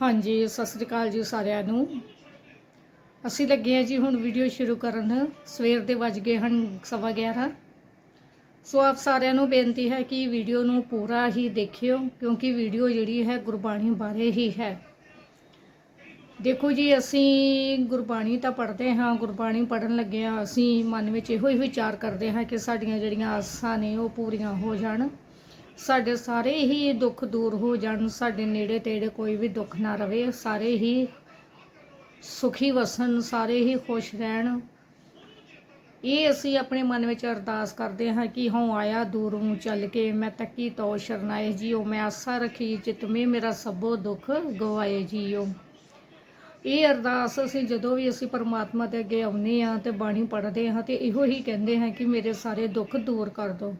ਹਾਂਜੀ, ਸਤਿ ਸ੍ਰੀ ਅਕਾਲ ਜੀ ਸਾਰਿਆਂ ਨੂੰ। ਅਸੀਂ ਲੱਗੇ ਹਾਂ ਜੀ ਹੁਣ ਵੀਡੀਓ ਸ਼ੁਰੂ ਕਰਨ। ਸਵੇਰ ਦੇ ਵੱਜ ਗਏ ਹਨ ਸਵਾ 11 ਸੋ ਆਪ ਸਾਰਿਆਂ ਨੂੰ ਬੇਨਤੀ ਹੈ ਕਿ ਵੀਡੀਓ ਨੂੰ ਪੂਰਾ ਹੀ ਦੇਖਿਓ, ਕਿਉਂਕਿ ਵੀਡੀਓ ਜਿਹੜੀ ਹੈ ਗੁਰਬਾਣੀ ਬਾਰੇ ਹੀ ਹੈ। ਦੇਖੋ ਜੀ, ਅਸੀਂ ਗੁਰਬਾਣੀ ਤਾਂ ਪੜ੍ਹਦੇ ਹਾਂ, ਗੁਰਬਾਣੀ ਪੜ੍ਹਨ ਲੱਗੇ ਹਾਂ ਅਸੀਂ ਮਨ ਵਿੱਚ ਇਹੋ ਹੀ ਵਿਚਾਰ ਕਰਦੇ ਹਾਂ ਕਿ ਸਾਡੀਆਂ ਜਿਹੜੀਆਂ ਆਸਾਂ ਨੇ ਉਹ ਪੂਰੀਆਂ ਹੋ ਜਾਣ। ਸਾਡੇ ਸਾਰੇ ਹੀ ਦੁੱਖ ਦੂਰ ਹੋ ਜਾਣ, ਸਾਡੇ ਨੇੜੇ ਤੇੜੇ ਕੋਈ ਵੀ ਦੁੱਖ ਨਾ ਰਵੇ, ਸਾਰੇ ਹੀ ਸੁਖੀ ਵਸਣ, ਸਾਰੇ ਹੀ ਖੁਸ਼ ਰਹਿਣ। ਇਹ ਅਸੀਂ ਆਪਣੇ ਮਨ ਵਿੱਚ ਅਰਦਾਸ ਕਰਦੇ ਹਾਂ ਕਿ ਹਉ ਆਇਆ ਦੂਰੋਂ ਚੱਲ ਕੇ, ਮੈਂ ਤੱਕੀ ਤੋ ਸ਼ਰਨਾਏ ਜੀਓ, ਮੈਂ ਆਸਾ ਰੱਖੀ ਚਿਤਮੇ ਮੇਰਾ ਸਭੋ ਦੁੱਖ ਗਵਾਏ ਜੀਓ। ਇਹ ਅਰਦਾਸ ਅਸੀਂ ਜਦੋਂ ਵੀ ਅਸੀਂ ਪਰਮਾਤਮਾ ਦੇ ਅੱਗੇ ਆਉਂਦੇ ਹਾਂ ਤੇ ਬਾਣੀ ਪੜ੍ਹਦੇ ਹਾਂ ਤੇ ਇਹੋ ਹੀ ਕਹਿੰਦੇ ਹਾਂ ਕਿ ਮੇਰੇ ਸਾਰੇ ਦੁੱਖ ਦੂਰ ਕਰ ਦਿਓ।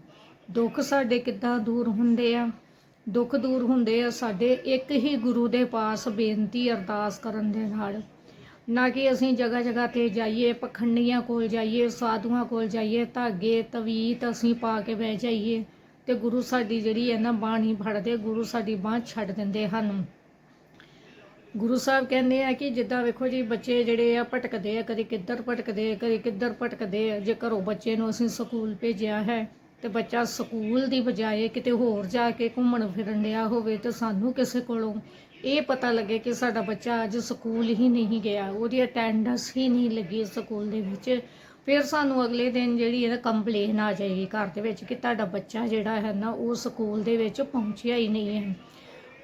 ਦੁੱਖ ਸਾਡੇ ਕਿੱਦਾਂ ਦੂਰ ਹੁੰਦੇ ਆ? ਦੁੱਖ ਦੂਰ ਹੁੰਦੇ ਆ ਸਾਡੇ ਇੱਕ ਹੀ ਗੁਰੂ ਦੇ ਪਾਸ ਬੇਨਤੀ ਅਰਦਾਸ ਕਰਨ ਦੇ ਨਾਲ। ਨਾ ਕਿ ਅਸੀਂ ਜਗ੍ਹਾ ਜਗ੍ਹਾ ਤੇ ਜਾਈਏ, ਪਖੰਡੀਆਂ ਕੋਲ ਜਾਈਏ, ਸਾਧੂਆਂ ਕੋਲ ਜਾਈਏ, ਧਾਗੇ, ਤਵੀਤ ਅਸੀਂ ਪਾ ਕੇ ਬਹਿ ਜਾਈਏ ਤੇ ਗੁਰੂ ਸਾਡੀ ਜਿਹੜੀ ਹੈ ਨਾ ਬਾਣੀ ਫੜਦੇ, ਗੁਰੂ ਸਾਡੀ ਬਾਹ ਛੱਡ ਦਿੰਦੇ ਹਨ। ਗੁਰੂ ਸਾਹਿਬ ਕਹਿੰਦੇ ਆ ਕਿ ਜਿੱਦਾਂ ਵੇਖੋ ਜੀ, ਬੱਚੇ ਜਿਹੜੇ ਆ ਭਟਕਦੇ ਆ, ਕਦੇ ਕਿੱਧਰ ਭਟਕਦੇ ਕਦੇ ਕਿੱਧਰ ਭਟਕਦੇ ਆ ਜੇ ਘਰੋਂ ਬੱਚੇ ਨੂੰ ਅਸੀਂ ਸਕੂਲ ਭੇਜਿਆ ਹੈ ਤੇ ਬੱਚਾ ਸਕੂਲ ਦੀ ਬਜਾਏ ਕਿਤੇ ਹੋਰ ਜਾ ਕੇ ਘੁੰਮਣ ਫਿਰਨ ਡਿਆ ਹੋਵੇ ਤੇ ਸਾਨੂੰ ਕਿਸੇ ਕੋਲੋਂ ਇਹ ਪਤਾ ਲੱਗੇ ਕਿ ਸਾਡਾ ਬੱਚਾ ਅੱਜ ਸਕੂਲ ਹੀ ਨਹੀਂ ਗਿਆ। ਉਹਦੀ ਅਟੈਂਡੈਂਸ ਹੀ ਨਹੀਂ ਲੱਗੀ ਸਕੂਲ ਦੇ ਵਿੱਚ। ਫਿਰ ਸਾਨੂੰ ਅਗਲੇ ਦਿਨ ਜਿਹੜੀ ਹੈ ਕੰਪਲੇਨ ਆ ਜਾਏਗੀ ਘਰ ਦੇ ਵਿੱਚ ਕਿ ਤੁਹਾਡਾ ਬੱਚਾ ਜਿਹੜਾ ਹੈ ਨਾ, ਉਹ ਸਕੂਲ ਦੇ ਵਿੱਚ ਪਹੁੰਚਿਆ ਹੀ ਨਹੀਂ ਹੈ।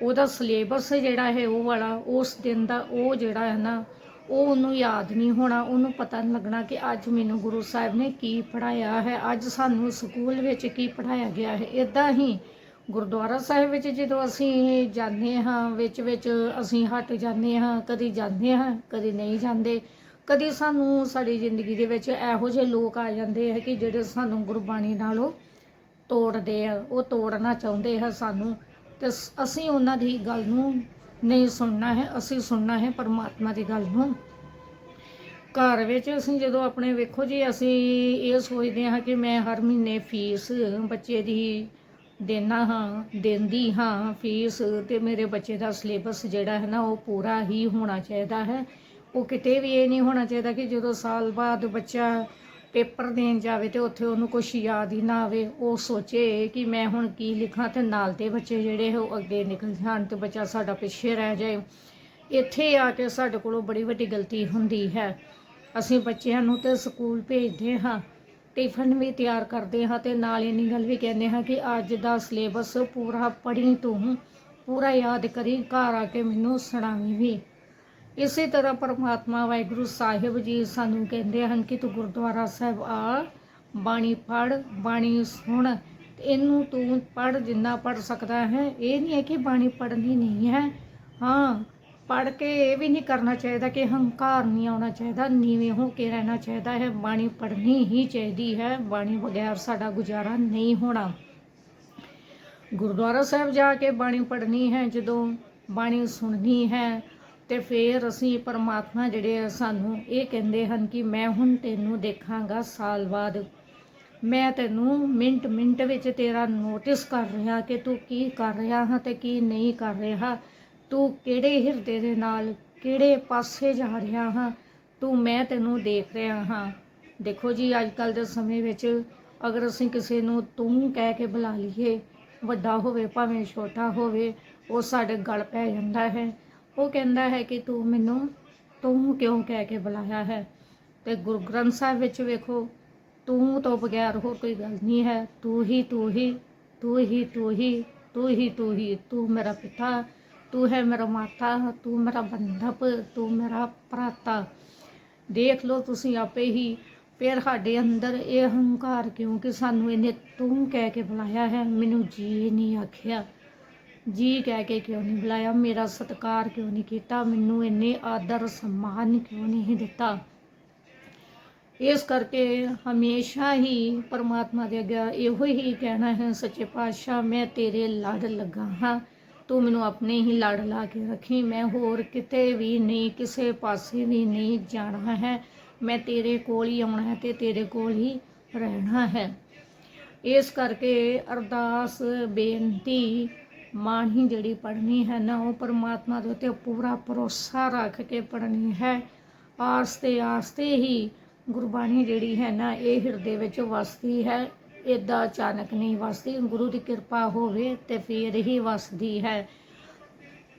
ਉਹਦਾ ਸਿਲੇਬਸ ਜਿਹੜਾ ਹੈ ਉਹ ਵਾਲਾ, ਉਸ ਦਿਨ ਦਾ ਉਹ ਜਿਹੜਾ ਹੈ ਨਾ ਉਹ ਉਹਨੂੰ ਯਾਦ ਨਹੀਂ ਹੋਣਾ, ਉਹਨੂੰ ਪਤਾ ਨਹੀਂ ਲੱਗਣਾ ਕਿ ਅੱਜ ਮੈਨੂੰ ਗੁਰੂ ਸਾਹਿਬ ਨੇ ਕੀ ਪੜਾਇਆ ਹੈ, ਅੱਜ ਸਾਨੂੰ ਸਕੂਲ ਵਿੱਚ ਕੀ ਪੜਾਇਆ ਗਿਆ ਹੈ। ਇਦਾਂ ਹੀ ਗੁਰਦੁਆਰਾ ਸਾਹਿਬ ਵਿੱਚ ਜਦੋਂ ਅਸੀਂ ਜਾਂਦੇ ਹਾਂ, ਵਿੱਚ ਵਿੱਚ ਅਸੀਂ ਹਟ ਜਾਂਦੇ ਹਾਂ, ਕਦੀ ਜਾਂਦੇ ਹਾਂ, ਕਦੀ ਨਹੀਂ ਜਾਂਦੇ, ਕਦੀ ਸਾਨੂੰ ਸਾਡੀ ਜ਼ਿੰਦਗੀ ਦੇ ਵਿੱਚ ਇਹੋ ਜਿਹੇ ਲੋਕ ਆ ਜਾਂਦੇ ਹੈ ਕਿ ਜਿਹੜੇ ਸਾਨੂੰ ਗੁਰਬਾਣੀ ਨਾਲੋਂ ਤੋੜਦੇ ਆ, ਉਹ ਤੋੜਨਾ ਚਾਹੁੰਦੇ ਆ ਸਾਨੂੰ। ਤੇ ਅਸੀਂ ਉਹਨਾਂ ਦੀ ਗੱਲ ਨੂੰ ਨਹੀਂ ਸੁਣਨਾ ਹੈ, ਅਸੀਂ ਸੁਣਨਾ ਹੈ ਪਰਮਾਤਮਾ ਦੀ ਗੱਲ ਨੂੰ। ਘਰ ਵਿੱਚ ਅਸੀਂ ਜਦੋਂ ਆਪਣੇ ਵੇਖੋ ਜੀ, ਅਸੀਂ ਇਹ ਸੋਚਦੇ ਹਾਂ ਕਿ ਮੈਂ ਹਰ ਮਹੀਨੇ ਫੀਸ ਬੱਚੇ ਦੀ ਦੇਣਾ ਹਾਂ, ਦਿੰਦੀ ਹਾਂ ਫੀਸ ਤੇ ਮੇਰੇ ਬੱਚੇ ਦਾ ਸਿਲੇਬਸ ਜਿਹੜਾ ਹੈ ਨਾ, ਉਹ ਪੂਰਾ ਹੀ ਹੋਣਾ ਚਾਹੀਦਾ ਹੈ। ਉਹ ਕਿਤੇ ਵੀ ਇਹ ਨਹੀਂ ਹੋਣਾ ਚਾਹੀਦਾ ਕਿ ਜਦੋਂ ਸਾਲ ਬਾਅਦ ਬੱਚਾ ਪੇਪਰ ਦੇਣ ਜਾਵੇ ਤੇ ਉੱਥੇ ਉਹਨੂੰ ਕੁਝ ਯਾਦ ਹੀ ਨਾ ਆਵੇ, ਉਹ ਸੋਚੇ ਕਿ ਮੈਂ ਹੁਣ ਕੀ ਲਿਖਾਂ ਤੇ ਨਾਲ ਦੇ ਬੱਚੇ ਜਿਹੜੇ ਉਹ ਅੱਗੇ ਨਿਕਲ ਜਾਣ ਤੇ ਬੱਚਾ ਸਾਡਾ ਪਿੱਛੇ ਰਹਿ ਜਾਏ। ਇੱਥੇ ਆ ਕੇ ਸਾਡੇ ਕੋਲੋਂ ਬੜੀ ਵੱਡੀ ਗਲਤੀ ਹੁੰਦੀ ਹੈ। ਅਸੀਂ ਬੱਚਿਆਂ ਨੂੰ ਤੇ ਸਕੂਲ ਭੇਜਦੇ ਹਾਂ, ਟਿਫਨ ਵੀ ਤਿਆਰ ਕਰਦੇ ਹਾਂ ਤੇ ਨਾਲ ਇੰਨੀ ਗੱਲ ਵੀ ਕਹਿੰਦੇ ਹਾਂ ਕਿ ਅੱਜ ਦਾ ਸਿਲੇਬਸ ਪੂਰਾ ਪੜ੍ਹੀ ਤੂੰ, ਪੂਰਾ ਯਾਦ ਕਰੀ, ਘਰ ਆ ਕੇ ਮੈਨੂੰ ਸੁਣਾਵੀਂ ਵੀ। ਇਸੇ ਤਰ੍ਹਾਂ ਪਰਮਾਤਮਾ ਵਾਹਿਗੁਰੂ ਸਾਹਿਬ ਜੀ ਸਾਨੂੰ ਕਹਿੰਦੇ ਹਨ ਕਿ ਤੂੰ ਗੁਰਦੁਆਰਾ ਸਾਹਿਬ ਆ, ਬਾਣੀ ਪੜ ਬਾਣੀ ਸੁਣ ਇਹਨੂੰ ਤੂੰ ਪੜ ਜਿੰਨਾ ਪੜ ਸਕਦਾ ਹੈ। ਇਹ ਨਹੀਂ ਹੈ ਕਿ ਬਾਣੀ ਪੜਨੀ ਨਹੀਂ ਹੈ। ਹਾਂ ਪੜ ਕੇ ਇਹ ਵੀ ਨਹੀਂ ਕਰਨਾ ਚਾਹੀਦਾ ਕਿ ਹੰਕਾਰ ਨਹੀਂ ਆਉਣਾ ਚਾਹੀਦਾ, ਨੀਵੇਂ ਹੋ ਕੇ ਰਹਿਣਾ ਚਾਹੀਦਾ ਹੈ। ਬਾਣੀ ਪੜਨੀ ਹੀ ਚਾਹੀਦੀ ਹੈ। ਬਾਣੀ ਬਗੈਰ ਸਾਡਾ ਗੁਜ਼ਾਰਾ ਨਹੀਂ ਹੋਣਾ। ਗੁਰਦੁਆਰਾ ਸਾਹਿਬ ਜਾ ਕੇ ਬਾਣੀ ਪੜਨੀ ਹੈ, ਜਦੋਂ ਬਾਣੀ ਸੁਣਨੀ ਹੈ ਤੇ ਫਿਰ ਅਸੀਂ ਪਰਮਾਤਮਾ ਜਿਹੜੇ ਆ ਸਾਨੂੰ ਇਹ ਕਹਿੰਦੇ ਹਨ ਕਿ ਮੈਂ ਹੁਣ ਤੈਨੂੰ ਦੇਖਾਂਗਾ ਸਾਲ ਬਾਅਦ। ਮੈਂ ਤੈਨੂੰ ਮਿੰਟ ਮਿੰਟ ਵਿੱਚ ਤੇਰਾ ਨੋਟਿਸ ਕਰ ਰਿਹਾ ਕਿ ਤੂੰ ਕੀ ਕਰ ਰਿਹਾ ਹਾਂ ਤੇ ਕੀ ਨਹੀਂ ਕਰ ਰਿਹਾ। ਤੂੰ ਕਿਹੜੇ ਹਿਰਦੇ ਦੇ ਨਾਲ ਕਿਹੜੇ ਪਾਸੇ ਜਾ ਰਿਹਾ ਹਾਂ, ਤੂੰ ਮੈਂ ਤੈਨੂੰ ਦੇਖ ਰਿਹਾ ਹਾਂ। ਦੇਖੋ ਜੀ ਅੱਜ ਕੱਲ ਦੇ ਸਮੇਂ ਵਿੱਚ ਅਗਰ ਅਸੀਂ ਕਿਸੇ ਨੂੰ ਤੂੰ ਕਹਿ ਕੇ ਬੁਲਾ ਲਈਏ, ਵੱਡਾ ਹੋਵੇ ਭਾਵੇਂ ਛੋਟਾ ਹੋਵੇ, ਉਹ ਸਾਡੇ ਗਲ ਪੈ ਜਾਂਦਾ ਹੈ। ਉਹ ਕਹਿੰਦਾ ਹੈ ਕਿ ਤੂੰ ਮੈਨੂੰ, ਤੂੰ ਕਿਉਂ ਕਹਿ ਕੇ ਬੁਲਾਇਆ ਹੈ? ਤੇ ਗੁਰੂ ਗ੍ਰੰਥ ਸਾਹਿਬ ਵਿੱਚ ਵੇਖੋ, ਤੂੰ ਤੋਂ ਬਗੈਰ ਹੋਰ ਕੋਈ ਗੱਲ ਨਹੀਂ ਹੈ। ਤੂੰ ਹੀ ਤੂੰ ਹੀ ਤੂੰ ਹੀ ਤੂੰ ਹੀ ਤੂੰ ਹੀ ਤੂੰ ਹੀ, ਤੂੰ ਮੇਰਾ ਪਿਤਾ, ਤੂੰ ਹੈ ਮੇਰਾ ਮਾਤਾ, ਤੂੰ ਮੇਰਾ ਬੰਧਪ, ਤੂੰ ਮੇਰਾ ਭਰਾਤਾ। ਦੇਖ ਲਓ ਤੁਸੀਂ ਆਪੇ ਹੀ, ਫਿਰ ਸਾਡੇ ਅੰਦਰ ਇਹ ਹੰਕਾਰ ਕਿਉਂਕਿ ਸਾਨੂੰ ਇਹਨੇ ਤੂੰ ਕਹਿ ਕੇ ਬੁਲਾਇਆ ਹੈ? ਮੈਨੂੰ ਜੀ ਨਹੀਂ ਆਖਿਆ। ਜੀ ਕਹਿ ਕੇ ਕਿਉਂ ਨਹੀਂ ਬੁਲਾਇਆ? ਮੇਰਾ ਸਤਿਕਾਰ ਕਿਉਂ ਨਹੀਂ ਕੀਤਾ? ਮੈਨੂੰ ਇੰਨੇ ਆਦਰ ਸਨਮਾਨ ਕਿਉਂ ਨਹੀਂ ਦਿੱਤਾ? ਇਸ ਕਰਕੇ ਹਮੇਸ਼ਾ ਹੀ ਪਰਮਾਤਮਾ ਦੇ ਅੱਗੇ ਇਹੋ ਹੀ ਕਹਿਣਾ ਹੈ, ਸੱਚੇ ਪਾਤਸ਼ਾਹ, ਮੈਂ ਤੇਰੇ ਲੜ ਲੱਗਾ ਹਾਂ। ਤੂੰ ਮੈਨੂੰ ਆਪਣੇ ਹੀ ਲੜ ਲਾ ਕੇ ਰੱਖੀ। ਮੈਂ ਹੋਰ ਕਿਤੇ ਵੀ ਨਹੀਂ, ਕਿਸੇ ਪਾਸੇ ਵੀ ਨਹੀਂ ਜਾਣਾ ਹੈ। ਮੈਂ ਤੇਰੇ ਕੋਲ ਹੀ ਆਉਣਾ ਹੈ ਤੇ ਤੇਰੇ ਕੋਲ ਹੀ ਰਹਿਣਾ ਹੈ। ਇਸ ਕਰਕੇ ਅਰਦਾਸ ਬੇਨਤੀ ਬਾਣੀ ਜਿਹੜੀ ਪੜ੍ਹਨੀ ਹੈ ਨਾ, ਉਹ ਪਰਮਾਤਮਾ ਦੇ ਉੱਤੇ ਪੂਰਾ ਭਰੋਸਾ ਰੱਖ ਕੇ ਪੜ੍ਹਨੀ ਹੈ। ਆਸਤੇ ਆਸਤੇ ਹੀ ਗੁਰਬਾਣੀ ਜਿਹੜੀ ਹੈ ਨਾ, ਇਹ ਹਿਰਦੇ ਵਿੱਚ ਵਸਦੀ ਹੈ। ਇਦਾਂ ਅਚਾਨਕ ਨਹੀਂ ਵਸਦੀ, ਗੁਰੂ ਦੀ ਕਿਰਪਾ ਹੋਵੇ ਤੇ ਫਿਰ ਹੀ ਵਸਦੀ ਹੈ।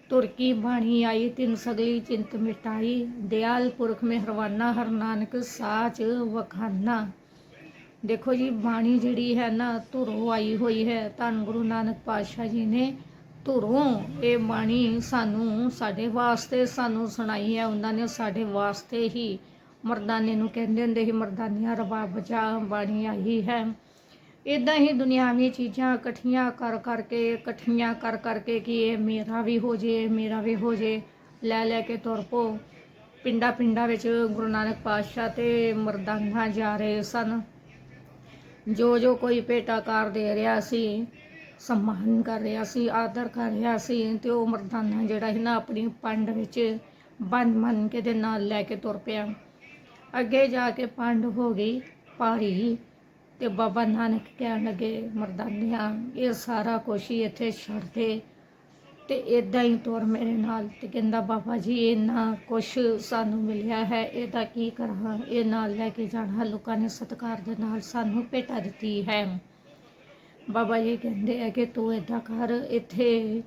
ਤੁਰਕੀ ਬਾਣੀ ਆਈ, ਤਿੰਨ ਸਗਲੀ ਚਿੰਤ ਮਿਟਾਈ। ਦਿਆਲ ਪੁਰਖ ਮਿਹਰਵਾਨਾ ਹਰ ਨਾਨਕ ਸਾਚ ਵਖਾਨਾ। ਦੇਖੋ ਜੀ, ਬਾਣੀ ਜਿਹੜੀ ਹੈ ਨਾ, ਧੁਰੋਂ ਆਈ ਹੋਈ ਹੈ। ਧੰਨ ਗੁਰੂ ਨਾਨਕ ਪਾਤਸ਼ਾਹ ਜੀ ਨੇ ਧੁਰੋਂ ਇਹ ਬਾਣੀ ਸਾਨੂੰ, ਸਾਡੇ ਵਾਸਤੇ ਸਾਨੂੰ ਸੁਣਾਈ ਹੈ। ਉਹਨਾਂ ਨੇ ਸਾਡੇ ਵਾਸਤੇ ਹੀ ਮਰਦਾਨੇ ਨੂੰ ਕਹਿੰਦੇ ਹੁੰਦੇ ਸੀ, ਮਰਦਾਨੀਆਂ ਰਬਾਬ ਬਜਾ ਬਾਣੀ ਆਈ ਹੈ। ਇਦਾਂ ਹੀ ਦੁਨਿਆਵੀ ਚੀਜ਼ਾਂ ਇਕੱਠੀਆਂ ਕਰ ਕਰਕੇ, ਇਕੱਠੀਆਂ ਕਰ ਕਰਕੇ ਕਿ ਇਹ ਮੇਰਾ ਵੀ ਹੋ ਜੇ ਮੇਰਾ ਵੀ ਹੋ ਜੇ, ਲੈ ਲੈ ਕੇ ਤੁਰ ਪੋ। ਪਿੰਡਾਂ ਪਿੰਡਾਂ ਵਿੱਚ ਗੁਰੂ ਨਾਨਕ ਪਾਤਸ਼ਾਹ ਤੇ ਮਰਦਾਨਾ ਜਾ ਰਹੇ ਸਨ। ਜੋ ਜੋ ਕੋਈ ਭੇਟਾਕਾਰ ਦੇ ਰਿਹਾ ਸੀ, ਸਨਮਾਨ ਕਰ ਰਿਹਾ ਸੀ, ਆਦਰ ਕਰ ਰਿਹਾ ਸੀ, ਤੇ ਉਹ ਮਰਦਾਨਾ ਜਿਹੜਾ ਸੀ ਨਾ ਆਪਣੀ ਪੰਡ ਵਿੱਚ ਬੰਨ ਮੰਨ ਕੇ ਦੇ ਨਾਲ ਲੈ ਕੇ ਤੁਰ ਪਿਆ। ਅੱਗੇ ਜਾ ਕੇ ਪੰਡ ਹੋ ਗਈ ਭਾਰੀ ਤੇ ਬਾਬਾ ਨਾਨਕ ਕਹਿਣ ਲੱਗੇ, ਮਰਦਾਨਿਆਂ, ਇਹ ਸਾਰਾ ਕੁਛ ਹੀ ਇੱਥੇ ਛੱਡ ਦੇ। ਤੇ ਇਦਾਂ ਹੀ ਤੁਰ ਮੇਰੇ ਨਾਲ ਤੇ ਕਹਿੰਦਾ, ਬਾਬਾ ਜੀ, ਇੰਨਾ ਕੁਛ ਸਾਨੂੰ ਮਿਲਿਆ ਹੈ, ਇਹਦਾ ਕੀ ਕਰਾਂ? ਇਹ ਨਾਲ ਲੈ ਕੇ ਜਾਣਾ, ਲੋਕਾਂ ਨੇ ਸਤਿਕਾਰ ਦੇ ਨਾਲ ਸਾਨੂੰ ਭੇਟਾ ਦਿੱਤੀ ਹੈ। ਬਾਬਾ ਜੀ ਕਹਿੰਦੇ ਆ ਕਿ ਤੂੰ ਏਦਾਂ ਕਰ, ਇੱਥੇ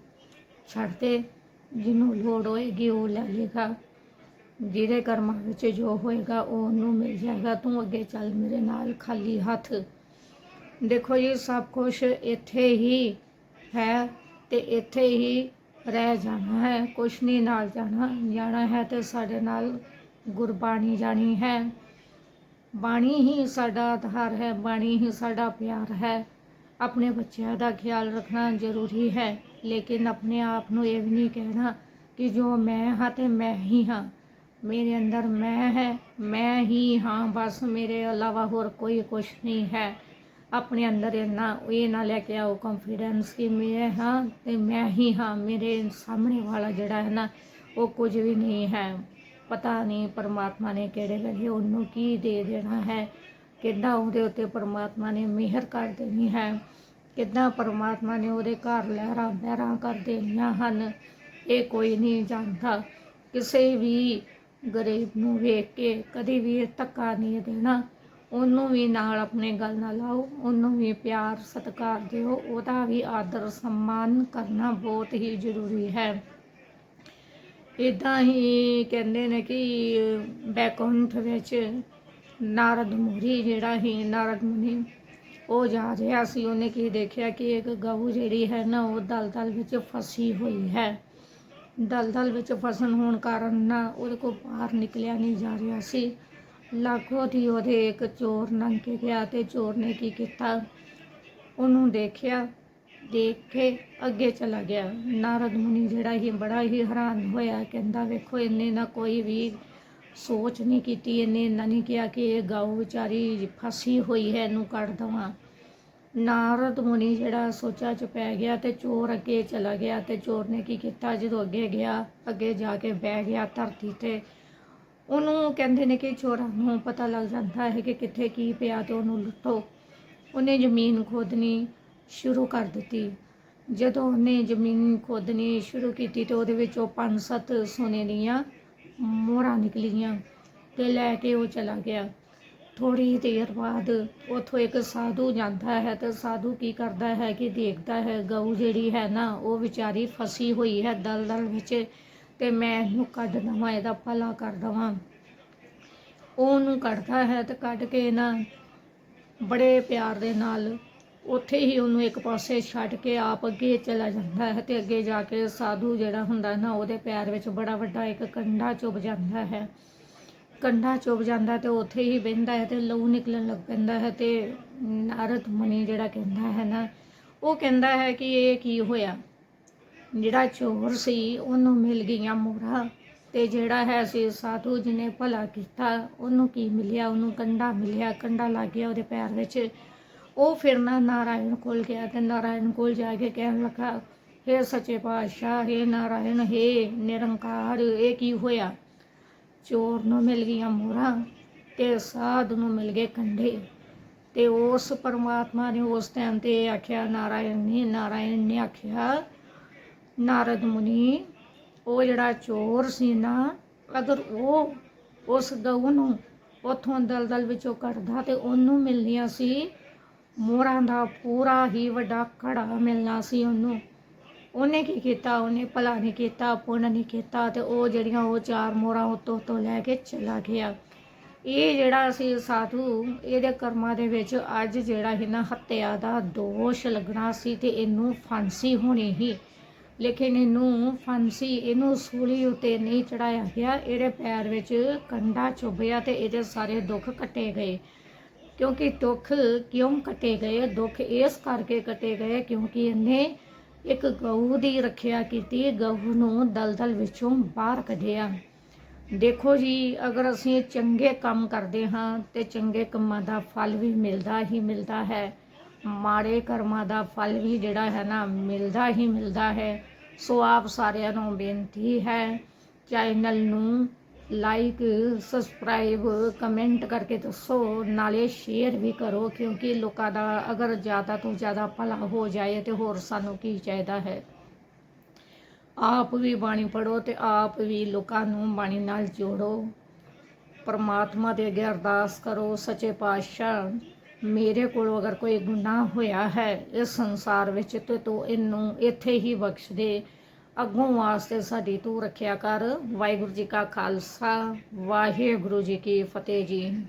ਛੱਡ ਦੇ, ਜਿਹਨੂੰ ਲੋੜ ਹੋਏਗੀ ਉਹ ਲੈ ਲੇਗਾ ਜਿਹਦੇ ਕਰਮਾਂ ਵਿੱਚ ਜੋ ਹੋਏਗਾ ਉਹ ਉਹਨੂੰ ਮਿਲ ਜਾਏਗਾ। ਤੂੰ ਅੱਗੇ ਚੱਲ ਮੇਰੇ ਨਾਲ ਖਾਲੀ ਹੱਥ। ਦੇਖੋ ਜੀ, ਸਭ ਕੁਝ ਇੱਥੇ ਹੀ ਹੈ। ਤੇ ਇੱਥੇ ਹੀ ਰਹਿ ਜਾਣਾ ਹੈ, ਕੁਛ ਨਹੀਂ ਨਾਲ ਜਾਣਾ ਜਾਣਾ ਹੈ ਤੇ ਸਾਡੇ ਨਾਲ ਗੁਰਬਾਣੀ ਜਾਣੀ ਹੈ। ਬਾਣੀ ਹੀ ਸਾਡਾ ਆਧਾਰ ਹੈ, ਬਾਣੀ ਹੀ ਸਾਡਾ ਪਿਆਰ ਹੈ। ਆਪਣੇ ਬੱਚਿਆਂ ਦਾ ਖਿਆਲ ਰੱਖਣਾ ਜ਼ਰੂਰੀ ਹੈ, ਲੇਕਿਨ ਆਪਣੇ ਆਪ ਨੂੰ ਇਹ ਵੀ ਨਹੀਂ ਕਹਿਣਾ ਕਿ ਜੋ ਮੈਂ ਹਾਂ ਤੇ ਮੈਂ ਹੀ ਹਾਂ। ਮੇਰੇ ਅੰਦਰ ਮੈਂ ਹੈ, ਮੈਂ ਹੀ ਹਾਂ, ਬਸ ਮੇਰੇ ਇਲਾਵਾ ਹੋਰ ਕੋਈ ਕੁਛ ਨਹੀਂ ਹੈ। ਆਪਣੇ ਅੰਦਰ ਇੰਨਾ ਇਹ ਨਾ ਲੈ ਕੇ ਆਓ ਕੰਫੀਡੈਂਸ ਕਿ ਮੈਂ ਹਾਂ ਤੇ ਮੈਂ ਹੀ ਹਾਂ, ਮੇਰੇ ਸਾਹਮਣੇ ਵਾਲਾ ਜਿਹੜਾ ਹੈ ਨਾ, ਉਹ ਕੁਝ ਵੀ ਨਹੀਂ ਹੈ। ਪਤਾ ਨਹੀਂ ਪਰਮਾਤਮਾ ਨੇ ਕਿਹੜੇ ਵੇਲੇ ਉਹਨੂੰ ਕੀ ਦੇ ਦੇਣਾ ਹੈ, ਕਿੱਦਾਂ ਉਹਦੇ ਉੱਤੇ ਪਰਮਾਤਮਾ ਨੇ ਮਿਹਰ ਕਰ ਦੇਣੀ ਹੈ, ਕਿੱਦਾਂ ਪਰਮਾਤਮਾ ਨੇ ਉਹਦੇ ਘਰ ਲਹਿਰਾਂ ਬਹਿਰਾਂ ਕਰ ਦੇਣੀਆਂ ਹਨ, ਇਹ ਕੋਈ ਨਹੀਂ ਜਾਣਦਾ। ਕਿਸੇ ਵੀ ਗਰੀਬ ਨੂੰ ਵੇਖ ਕੇ ਕਦੇ ਵੀ ਇਹ ਧੱਕਾ ਨਹੀਂ ਦੇਣਾ। ਉਹਨੂੰ ਵੀ ਨਾਲ ਆਪਣੇ ਗੱਲ ਨਾਲ ਲਾਓ, ਉਹਨੂੰ ਵੀ ਪਿਆਰ ਸਤਿਕਾਰ ਦਿਓ, ਉਹਦਾ ਵੀ ਆਦਰ ਸਨਮਾਨ ਕਰਨਾ ਬਹੁਤ ਹੀ ਜ਼ਰੂਰੀ ਹੈ। ਇਦਾਂ ਹੀ ਕਹਿੰਦੇ ਨੇ ਕਿ ਬੈਕੁੰਠ ਵਿੱਚ ਨਾਰਦ ਮੁਰੀ ਜਿਹੜਾ ਹੀ ਨਾਰਦ ਮੁਨੀ, ਉਹ ਜਾ ਰਿਹਾ ਸੀ। ਉਹਨੇ ਕੀ ਦੇਖਿਆ ਕਿ ਇੱਕ ਗਊ ਜਿਹੜੀ ਹੈ ਨਾ, ਉਹ ਦਲਦਲ ਵਿੱਚ ਫਸੀ ਹੋਈ ਹੈ। ਦਲਦਲ ਵਿੱਚ ਫਸਣ ਹੋਣ ਕਾਰਨ ਨਾ ਉਹਦੇ ਕੋਲ ਬਾਹਰ ਨਿਕਲਿਆ ਨਹੀਂ ਜਾ ਰਿਹਾ ਸੀ। ਲਾਗੋ ਦੀ ਉਹਦੇ ਇੱਕ ਚੋਰ ਲੰਘ ਕੇ ਗਿਆ ਤੇ ਚੋਰ ਨੇ ਕੀ ਕੀਤਾ? ਉਹਨੂੰ ਦੇਖਿਆ, ਦੇਖ ਕੇ ਅੱਗੇ ਚਲਾ ਗਿਆ। ਨਾਰਦ ਮੁਨੀ ਜਿਹੜਾ ਹੀ ਬੜਾ ਹੀ ਹੈਰਾਨ ਹੋਇਆ, ਕਹਿੰਦਾ, ਵੇਖੋ ਇਹਨੇ ਨਾ ਕੋਈ ਵੀ ਸੋਚ ਨਹੀਂ ਕੀਤੀ ਇਹਨੇ ਇੰਨਾ ਨਹੀਂ ਕਿਹਾ ਕਿ ਇਹ ਗਾਉ ਵਿਚਾਰੀ ਫਸੀ ਹੋਈ ਹੈ, ਇਹਨੂੰ ਕੱਢ ਦਵਾਂ। ਨਾਰਦ ਮੁਨੀ ਜਿਹੜਾ ਸੋਚਾਂ ਚ ਪੈ ਗਿਆ ਤੇ ਚੋਰ ਅੱਗੇ ਚਲਾ ਗਿਆ ਤੇ ਚੋਰ ਨੇ ਕੀ ਕੀਤਾ? ਜਦੋਂ ਅੱਗੇ ਗਿਆ, ਅੱਗੇ ਜਾ ਕੇ ਬਹਿ ਗਿਆ ਧਰਤੀ ਤੇ। ਉਹਨੂੰ ਕਹਿੰਦੇ ਨੇ ਕਿ ਚੋਰਾਂ ਨੂੰ ਪਤਾ ਲੱਗ ਜਾਂਦਾ ਹੈ ਕਿ ਕਿੱਥੇ ਕੀ ਪਿਆ ਤੇ ਉਹਨੂੰ ਲੁੱਟੋ। ਉਹਨੇ ਜ਼ਮੀਨ ਖੋਦਣੀ ਸ਼ੁਰੂ ਕਰ ਦਿੱਤੀ। ਜਦੋਂ ਉਹਨੇ ਜ਼ਮੀਨ ਖੋਦਣੀ ਸ਼ੁਰੂ ਕੀਤੀ ਤੇ ਉਹਦੇ ਵਿੱਚ ਉਹ ਪੰਜ ਸੱਤ ਸੋਨੇ ਦੀਆਂ ਮੋਹਰਾਂ ਨਿਕਲੀਆਂ ਤੇ ਲੈ ਕੇ ਉਹ ਚਲਾ ਗਿਆ। ਥੋੜੀ ਦੇਰ ਬਾਅਦ ਉਥੋਂ ਇੱਕ ਸਾਧੂ ਜਾਂਦਾ ਹੈ ਤੇ ਸਾਧੂ ਕੀ ਕਰਦਾ ਹੈ ਕਿ ਦੇਖਦਾ ਹੈ, ਗਊ ਜਿਹੜੀ ਹੈ ਨਾ, ਉਹ ਵਿਚਾਰੀ ਫਸੀ ਹੋਈ ਹੈ, ਦਲਦਲ ਵਿੱਚ ਤੇ ਮੈਂ ਇਹਨੂੰ ਕੱਢ ਦਵਾਂ, ਇਹਦਾ ਭਲਾ ਕਰ ਦਵਾਂ। ਉਹ ਉਹਨੂੰ ਕੱਢਦਾ ਹੈ ਤੇ ਕੱਢ ਕੇ ਨਾ ਬੜੇ ਪਿਆਰ ਦੇ ਨਾਲ ਉੱਥੇ ਹੀ ਉਹਨੂੰ ਇੱਕ ਪਾਸੇ ਛੱਡ ਕੇ ਆਪ ਅੱਗੇ ਚਲਾ ਜਾਂਦਾ ਹੈ ਤੇ ਅੱਗੇ ਜਾ ਕੇ ਸਾਧੂ ਜਿਹੜਾ ਹੁੰਦਾ ਨਾ, ਉਹਦੇ ਪੈਰ ਵਿੱਚ ਬੜਾ ਵੱਡਾ ਇੱਕ ਕੰਡਾ ਚੁੱਭ ਜਾਂਦਾ ਹੈ। ਕੰਡਾ ਚੁੱਭ ਜਾਂਦਾ ਤੇ ਉੱਥੇ ਹੀ ਬਹਿੰਦਾ ਹੈ ਤੇ ਲਹੂ ਨਿਕਲਣ ਲੱਗ ਪੈਂਦਾ ਹੈ ਤੇ ਨਾਰਦ ਮੁਨੀ ਜਿਹੜਾ ਕਹਿੰਦਾ ਹੈ ਨਾ, ਉਹ ਕਹਿੰਦਾ ਹੈ ਕਿ ਇਹ ਕੀ ਹੋਇਆ? ਜਿਹੜਾ ਚੋਰ ਸੀ, ਉਹਨੂੰ ਮਿਲ ਗਈਆਂ ਮੋਹਰਾਂ ਤੇ ਜਿਹੜਾ ਹੈ ਸੀ ਸਾਧੂ ਜਿਹਨੇ ਭਲਾ ਕੀਤਾ, ਉਹਨੂੰ ਕੀ ਮਿਲਿਆ? ਉਹਨੂੰ ਕੰਡਾ ਮਿਲਿਆ। ਕੰਡਾ ਲੱਗ ਗਿਆ ਉਹਦੇ ਪੈਰ ਵਿੱਚ। ਉਹ ਫਿਰ ਨਾ ਨਾਰਾਇਣ ਕੋਲ ਗਿਆ ਤੇ ਨਾਰਾਇਣ ਕੋਲ ਜਾ ਕੇ ਕਹਿਣ ਲੱਗਾ, ਹੇ ਸੱਚੇ ਪਾਤਸ਼ਾਹ, ਹੇ ਨਾਰਾਇਣ, ਹੇ ਨਿਰੰਕਾਰ, ਇਹ ਕੀ ਹੋਇਆ? ਚੋਰ ਨੂੰ ਮਿਲ ਗਈਆਂ ਮੋਹਰਾਂ ਤੇ ਸਾਧੂ ਨੂੰ ਮਿਲ ਗਏ ਕੰਡੇ ਤੇ ਉਸ ਪਰਮਾਤਮਾ ਨੇ ਉਸ ਟਾਈਮ ਤੇ ਆਖਿਆ, ਨਾਰਾਇਣ ਨੇ ਨਾਰਾਇਣ ਨੇ ਆਖਿਆ ਨਾਰਦ ਮੁਨੀ, ਉਹ ਜਿਹੜਾ ਚੋਰ ਸੀ ਨਾ, ਅਗਰ ਉਹ ਉਸ ਗਊ ਨੂੰ ਉਥੋਂ ਦਲਦਲ ਵਿੱਚੋਂ ਕੱਢਦਾ ਤੇ ਉਹਨੂੰ ਮਿਲਣੀਆਂ ਸੀ, ਮੋਹਰਾਂ ਦਾ ਪੂਰਾ ਹੀ ਵੱਡਾ ਘੜਾ ਮਿਲਣਾ ਸੀ ਉਹਨੂੰ। ਉਹਨੇ ਕੀ ਕੀਤਾ? ਉਹਨੇ ਭਲਾ ਨਹੀਂ ਕੀਤਾ, ਪੁੰਨ ਨਹੀਂ ਕੀਤਾ ਤੇ ਉਹ ਜਿਹੜੀਆਂ ਉਹ ਚਾਰ ਮੋਹਰਾਂ ਉਤੋਂ ਤੋਂ ਲੈ ਕੇ ਚਲਾ ਗਿਆ। ਇਹ ਜਿਹੜਾ ਸੀ ਸਾਧੂ, ਇਹਦੇ ਕਰਮਾਂ ਦੇ ਵਿੱਚ ਅੱਜ ਜਿਹੜਾ ਹੈ ਨਾ ਹੱਤਿਆ ਦਾ ਦੋਸ਼ ਲੱਗਣਾ ਸੀ ਤੇ ਇਹਨੂੰ ਫਾਂਸੀ ਹੋਣੀ ਹੀ। ਲੇਕਿਨ ਇਹਨੂੰ ਫਾਂਸੀ, ਇਹਨੂੰ ਸੂਲੀ ਉਤੇ ਨਹੀਂ ਚੜਾਇਆ ਗਿਆ। ਇਹਦੇ ਪੈਰ ਵਿੱਚ ਕੰਡਾ ਚੁੱਭਿਆ ਤੇ ਇਹਦੇ ਸਾਰੇ ਦੁੱਖ ਕੱਟੇ ਗਏ। ਕਿਉਂਕਿ ਦੁੱਖ ਕਿਉਂ ਕੱਟੇ ਗਏ? ਦੁੱਖ ਇਸ ਕਰਕੇ ਕੱਟੇ ਗਏ ਕਿਉਂਕਿ ਇਹਨੇ ਇੱਕ ਗਊ ਦੀ ਰੱਖਿਆ ਕੀਤੀ। ਗਊ ਨੂੰ ਦਲਦਲ ਵਿੱਚੋਂ ਬਾਹਰ ਕੱਢਿਆ। ਦੇਖੋ ਜੀ, ਅਗਰ ਅਸੀਂ ਚੰਗੇ ਕੰਮ ਕਰਦੇ ਹਾਂ ਤੇ ਚੰਗੇ ਕੰਮਾਂ ਦਾ ਫਲ ਵੀ ਮਿਲਦਾ ਹੀ ਮਿਲਦਾ ਹੈ। ਮਾੜੇ ਕਰਮਾਂ ਦਾ ਫਲ ਵੀ ਜਿਹੜਾ ਹੈ ਨਾ ਮਿਲਦਾ ਹੀ ਮਿਲਦਾ ਹੈ। ਸੋ ਆਪ ਸਾਰਿਆਂ ਨੂੰ ਬੇਨਤੀ ਹੈ ਚੈਨਲ ਨੂੰ ਲਾਈਕ ਸਬਸਕ੍ਰਾਈਬ ਕਮੈਂਟ ਕਰਕੇ ਦੱਸੋ, ਨਾਲੇ ਸ਼ੇਅਰ ਵੀ ਕਰੋ, ਕਿਉਂਕਿ ਲੋਕਾਂ ਦਾ ਅਗਰ ਜ਼ਿਆਦਾ ਤੋਂ ਜ਼ਿਆਦਾ ਭਲਾ ਹੋ ਜਾਏ ਤੇ ਹੋਰ ਸਾਨੂੰ ਕੀ ਚਾਹੀਦਾ ਹੈ। ਆਪ ਵੀ ਬਾਣੀ ਪੜੋ ਤੇ ਆਪ ਵੀ ਲੋਕਾਂ ਨੂੰ ਬਾਣੀ ਨਾਲ ਜੋੜੋ। ਪਰਮਾਤਮਾ ਦੇ ਅੱਗੇ ਅਰਦਾਸ ਕਰੋ, ਸੱਚੇ ਪਾਤਸ਼ਾਹ ਮੇਰੇ ਕੋਲੋਂ ਅਗਰ ਕੋਈ ਗੁਨਾਹ ਹੋਇਆ ਹੈ ਇਸ ਸੰਸਾਰ ਵਿੱਚ, ਤੇ ਤੂੰ ਇਹਨੂੰ ਇੱਥੇ ਹੀ ਬਖਸ਼ ਦੇ। ਅੱਗੋਂ ਵਾਸਤੇ ਸਾਡੀ ਤੂੰ ਰੱਖਿਆ ਕਰ। ਵਾਹਿਗੁਰੂ ਜੀ ਕਾ ਖਾਲਸਾ, ਵਾਹਿਗੁਰੂ ਜੀ ਕੀ ਫਤਿਹ ਜੀ।